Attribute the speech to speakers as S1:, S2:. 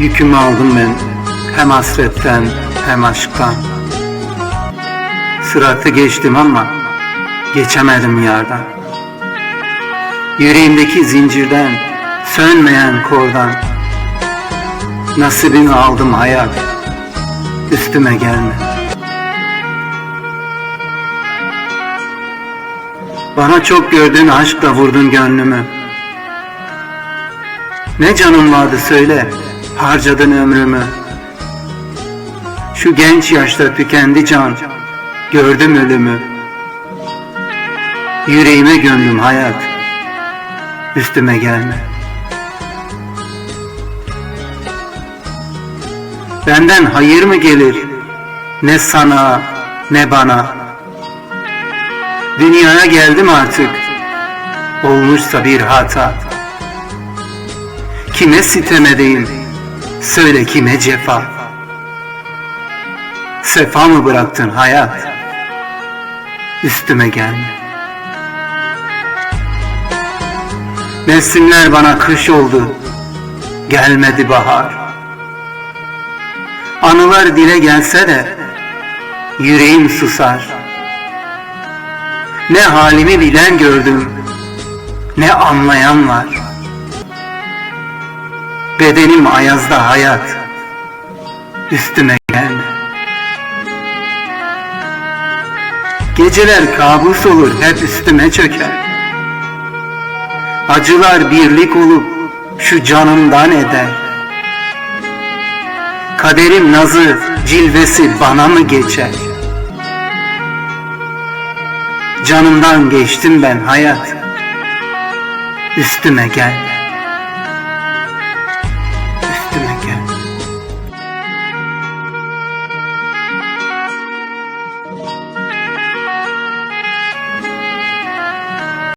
S1: Yükümü aldım ben hem hasretten hem aşktan. Sıratı geçtim ama geçemedim yardan. Yüreğimdeki zincirden, sönmeyen kordan. Nasibimi aldım hayat, üstüme gelme. Bana çok gördüğün aşkla vurdun gönlümü. Ne canım vardı söyle, harcadın ömrümü. Şu genç yaşta tükendi can, gördüm ölümü. Yüreğime gömdüm hayat, üstüme gelme. Benden hayır mı gelir, ne sana ne bana. Dünyaya geldim artık, olmuşsa bir hata. Kime sitem edeyim, söyle kime cefa. Sefa mı bıraktın hayat, üstüme gelme. Mevsimler bana kış oldu, gelmedi bahar. Anılar dile gelse de, yüreğim susar. Ne halimi bilen gördüm, ne anlayan var. Bedenim ayazda hayat, üstüme gelme. Geceler kabus olur, hep üstüme çöker. Acılar birlik olup şu canımdan eder. Kaderim nazı, cilvesi bana mı geçer? Canımdan geçtim ben hayat, üstüme gel.